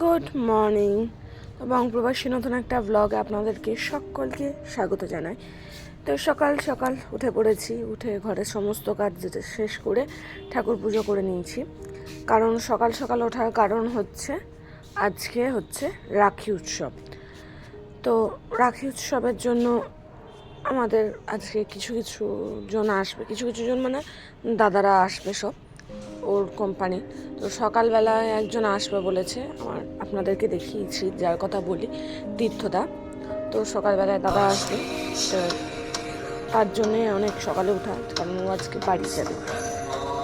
Good morning. এবং প্রবাসী নতুন একটা ব্লগে আপনাদেরকে সকলকে স্বাগত জানাই। তো সকাল সকাল উঠে পড়েছি, উঠে ঘরের সমস্ত কাজ যেটা শেষ করে ঠাকুর পুজো করে নিয়েছি। কারণ সকাল সকাল ওঠার কারণ হচ্ছে, আজকে হচ্ছে রাখি উৎসব। তো রাখি উৎসবের জন্য আমাদের আজকে কিছু কিছু জন আসবে, কিছু কিছু জন মানে দাদারা আসবে সব। ওর কোম্পানি তো সকালবেলায় একজন আসবে বলেছে, আমার আপনাদেরকে দেখিয়েছি, যার কথা বলি, তীর্থদা। তো সকালবেলায় দাদা আসবে, তো তার জন্যে অনেক সকালে ওঠা কারণ ও আজকে বাড়ি যাবে।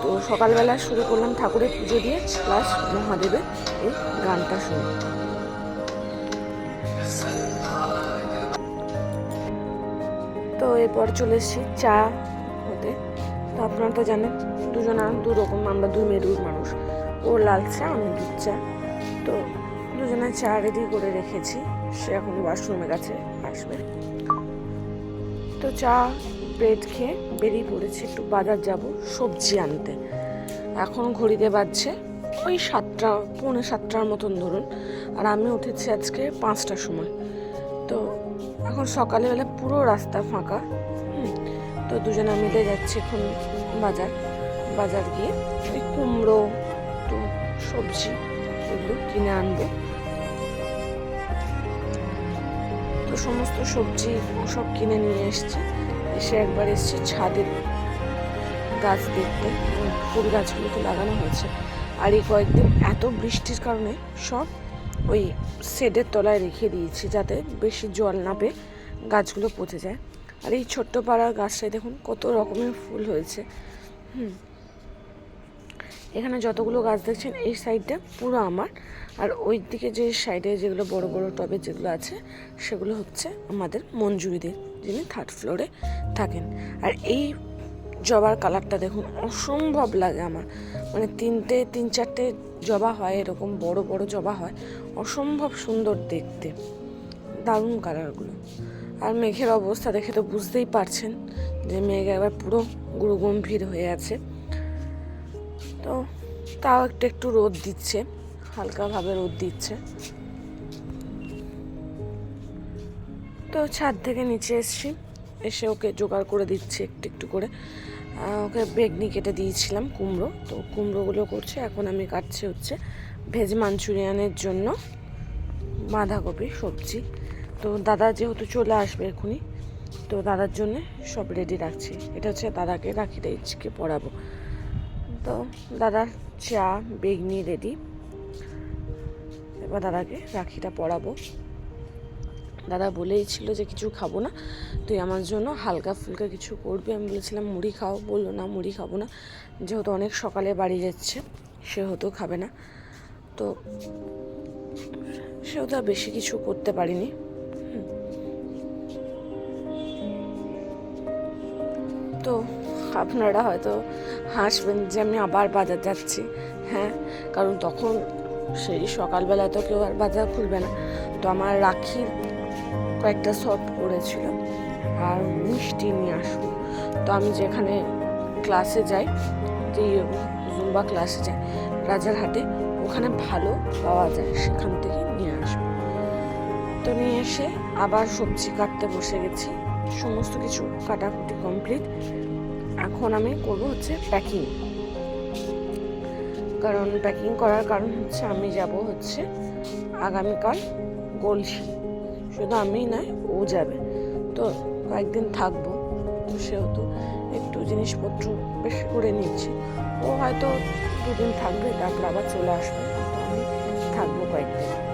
তো সকালবেলা শুরু করলাম ঠাকুরের পুজো দিয়ে প্লাস মহাদেবের এই গানটা শুনে। তো এরপর চলে এসেছি চা তো আপনারা তো জানেন, দুজনা দু রকম, আমরা দুই মেরুর মানুষ। ও লাল চা, আমি দুধ চা। তো দুজনে চা রেডি করে রেখেছি। সে এখন ওয়াশরুমের কাছে আসবে। তো চা ব্রেড খেয়ে বেরিয়ে পড়েছি, একটু বাজার যাব, সবজি আনতে। এখন ঘড়িতে বাজছে ওই সাতটা, পৌনে সাতটার মতন ধরুন। আর আমি উঠেছি আজকে পাঁচটার সময়। তো এখন সকালবেলা পুরো রাস্তা ফাঁকা। তো দুজনে মিলে যাচ্ছে এখন বাজার বাজার গিয়ে ওই কুমড়ো তো সবজি এগুলো কিনে আনব। তো সমস্ত সবজি সব কিনে নিয়ে এসছি। এসে একবার এসছি ছাদে গাছ দেখতে। ফুল গাছগুলো তো লাগানো হয়েছে। আর এই কয়েকদিন এত বৃষ্টির কারণে সব ওই শেডের তলায় রেখে দিয়েছি যাতে বেশি জল না পেয়ে গাছগুলো পচে যায়। আর এই ছোট্ট পাড়ার গাছটায় দেখুন কত রকমের ফুল হয়েছে। হুম। এখানে যতগুলো গাছ দেখছেন, এই সাইডটা পুরো আমার। আর ওই দিকে যে সাইডে যেগুলো বড় বড় টবে যেগুলো আছে, সেগুলো হচ্ছে আমাদের মঞ্জুরিদের, যিনি থার্ড ফ্লোরে থাকেন। আর এই জবার কালারটা দেখুন, অসম্ভব লাগে আমার। মানে তিনটে, তিন চারটে জবা হয়, এরকম বড় বড় জবা হয়, অসম্ভব সুন্দর দেখতে। দারুণ কালারগুলো আর মেঘের অবস্থা দেখে তো বুঝতেই পারছেন যে মেঘ একবার পুরো গুরু গম্ভীর হয়ে আছে। তো তাও একটু একটু রোদ দিচ্ছে, হালকাভাবে রোদ দিচ্ছে। তো ছাদ থেকে নিচে এসছি, এসে ওকে জোগাড় করে দিচ্ছি একটু একটু করে। ওকে বেগনি কেটে দিয়েছিলাম, কুমড়ো। তো কুমড়োগুলো করছে, এখন আমি কাটছি হচ্ছে ভেজ মাঞ্চুরিয়ানের জন্য বাঁধাকপি, সবজি। তো দাদা যেহেতু চলে আসবে এখনই, তো দাদার জন্য সব রেডি রাখছি। এটা হচ্ছে দাদাকে রাখিটা ইচকে পড়াবো। তো দাদার চা, বেগনি রেডি এবার দাদাকে রাখিটা পরাবো দাদা বলেই ছিল যে কিছু খাব না, তুই আমার জন্য হালকা ফুলকা কিছু করবি। আমি বলেছিলাম, মুড়ি খাও। বলল, না, মুড়ি খাব না। যেহেতু অনেক সকালে বাড়ি যাচ্ছে, সেহেতু খাবে না। তো সেহেতু বেশি কিছু করতে পারিনি। তো আপনারা হয়তো হাসবেন যে আমি আবার বাজার যাচ্ছি। হ্যাঁ কারণ তখন সেই সকালবেলা তো কেউ আর বাজার খুলবে না। তো আমার রাখির কয়েকটা শর্ট পড়েছিল আর মিষ্টি নিয়ে আসব। তো আমি যেখানে ক্লাসে যাই, যে জুম্বা ক্লাসে যাই রাজারহাটে ওখানে ভালো পাওয়া যায়, সেখান থেকে নিয়ে আসব। তো নিয়ে এসে আবার সবজি কাটতে বসে গেছি। সমস্ত কিছু কাটাকুটি কমপ্লিট এখন আমি করব হচ্ছে প্যাকিং কারণ প্যাকিং করার কারণ হচ্ছে আমি যাব হচ্ছে আগামীকাল গলসি শুধু আমি নয়, ও যাবে। তো কয়েকদিন থাকব। তো সেহেতু একটু জিনিসপত্র বেশি করে নিচ্ছি। ও হয়তো দুদিন থাকবে, তারপর আবার চলে আসবে। আমি থাকব কয়েকদিন।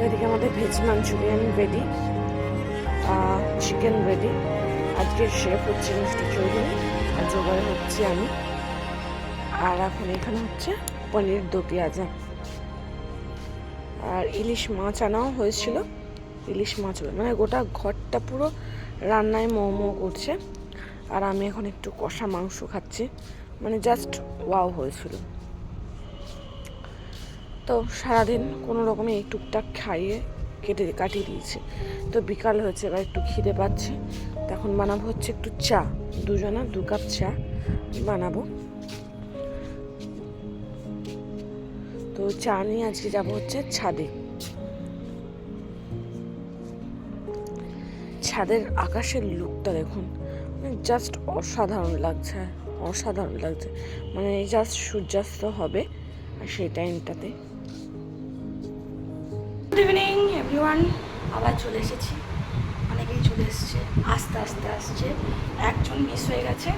তো এদিকে আমাদের veg Manchurian ready chicken ready আজকে শেফ হচ্ছে মিষ্টি চৌধুরী, আর জোগাড় হচ্ছে আমি। আর এখন এখানে হচ্ছে পনির দো পেঁয়াজা আর ইলিশ মাছ আনাও হয়েছিল। ইলিশ মাছ মানে গোটা ঘরটা পুরো রান্নায় মোমো করছে। আর আমি এখন একটু কষা মাংস খাচ্ছি। মানে জাস্ট ওয়াও হয়েছিল। তো সারাদিন কোনো রকমে এই টুকটাক খাইয়ে কেটে কাটিয়ে দিয়েছে। তো বিকাল হয়েছে, এবার একটু খিদে পাচ্ছে। তখন বানাবো হচ্ছে একটু চা। দুজনা দু কাপ চা বানাবো। তো চা নিয়ে আজকে যাব হচ্ছে ছাদে। ছাদের আকাশের লুকটা দেখুন। মানে জাস্ট অসাধারণ লাগছে অসাধারণ লাগছে। মানে জাস্ট সূর্যাস্ত হবে আর সেই টাইমটাতে ইভিনিং এভরিওয়ান আবার চলে এসেছি। অনেকেই চলে এসেছে। আস্তে আস্তে আসছে। একজন মিস হয়ে গেছে।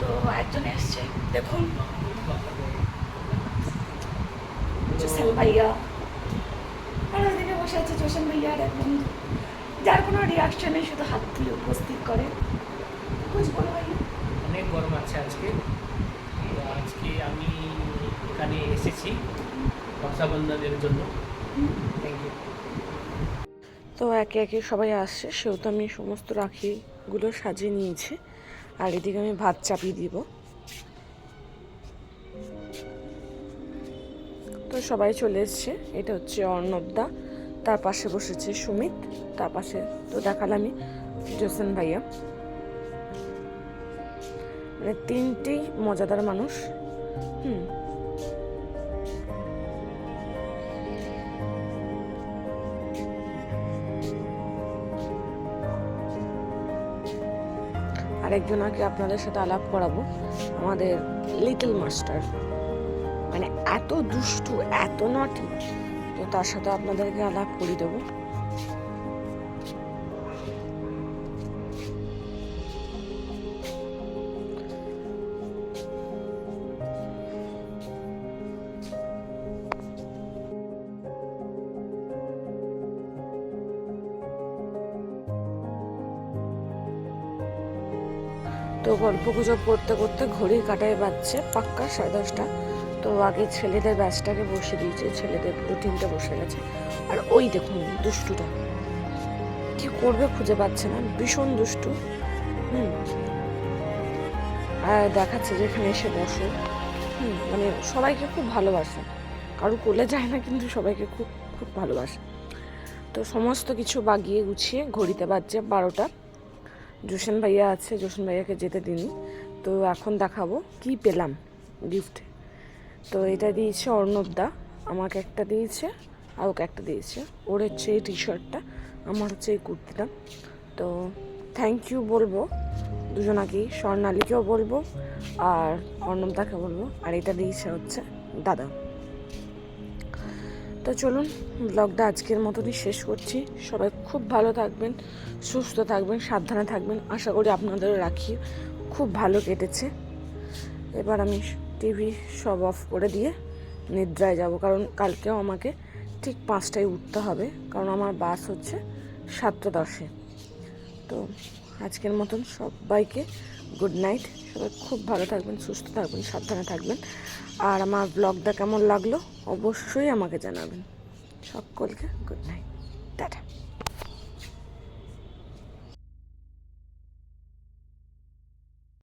তো একজন এসছে। দেখুন। জোসেন ভাইয়া। আর ওইদিকে বসে আছে জোসেন ভাইয়া আর এক বন্ধু যার কোনো রিয়াকশন শুধু হাত তুলে উপস্থিত করে। বুঝ বলো ভাইয়া। অনেক গরম আছে আজকে। আজকে আমি এখানে এসেছি। রক্ষাবন্ধনের জন্য। তো একে একে সবাই আসছে, সেহেতু আমি সমস্ত রাখিগুলো সাজিয়ে নিয়েছি। আর এদিকে আমি ভাত চাপিয়ে দিব। তো সবাই চলে এসছে। এটা হচ্ছে অর্ণবদা, তার পাশে বসেছে সুমিত, তার পাশে তো দেখালামই জোসেন ভাইয়া। মানে তিনটেই মজাদার মানুষ। হুম আরেকজনকে আপনাদের সাথে আলাপ করাবো। আমাদের লিটল মাস্টার মানে এত দুষ্টু, এত নটি তো তার সাথে আপনাদেরকে আলাপ করিয়ে দেবো। তো গল্প গুজব করতে করতে ঘড়ির কাটায় বাজছে পাক্কা সাড়ে দশটা। তো আগে ছেলেদের ব্যাচটাকে বসে দিয়েছে, ছেলেদের রুটিনটা বসে গেছে। আর ওই দেখুন, দুষ্টুটা। কি করবে খুঁজে পাচ্ছে না, ভীষণ দুষ্টু। হুম। আর দেখাচ্ছে যেখানে এসে বসো। হুম মানে সবাইকে খুব ভালোবাসে। কারও কোলে যায় না, কিন্তু সবাইকে খুব খুব ভালোবাসে। তো সমস্ত কিছু বাগিয়ে গুছিয়ে ঘড়িতে বাজছে বারোটা। জোসেন ভাইয়া আছে, জোসেন ভাইয়াকে যেতে দিনি তো এখন দেখাবো কি পেলাম গিফট তো এটা দিয়েছে অর্ণবদা, আমাকে একটা দিয়েছে, আর ওকে একটা দিয়েছে। ওর হচ্ছে এই টি শার্টটা আমার হচ্ছে এই কুর্তিটা। তো থ্যাংক ইউ বলব দুজনাকেই স্বর্ণালীকেও বলব, আর অর্ণবদাকে বলব। আর এটা দিয়েছে হচ্ছে দাদা। তো চলুন ব্লগটা আজকের মতনই শেষ করছি। সবাই খুব ভালো থাকবেন, সুস্থ থাকবেন, সাবধানে থাকবেন। আশা করি আপনাদেরও রাখি। খুব ভালো কেটেছে। এবার আমি টিভি সব অফ করে দিয়ে নিদ্রায় যাব, কারণ কালকেও আমাকে ঠিক পাঁচটায় উঠতে হবে, কারণ আমার বাস হচ্ছে সাতটা দশে। তো আজকের মতন সবাইকে গুড নাইট সবাই খুব ভালো থাকবেন, সুস্থ থাকবেন, সাবধানে থাকবেন। আর আমার ব্লগটা কেমন লাগল অবশ্যই আমাকে জানাবেন। সকলকে গুড নাইট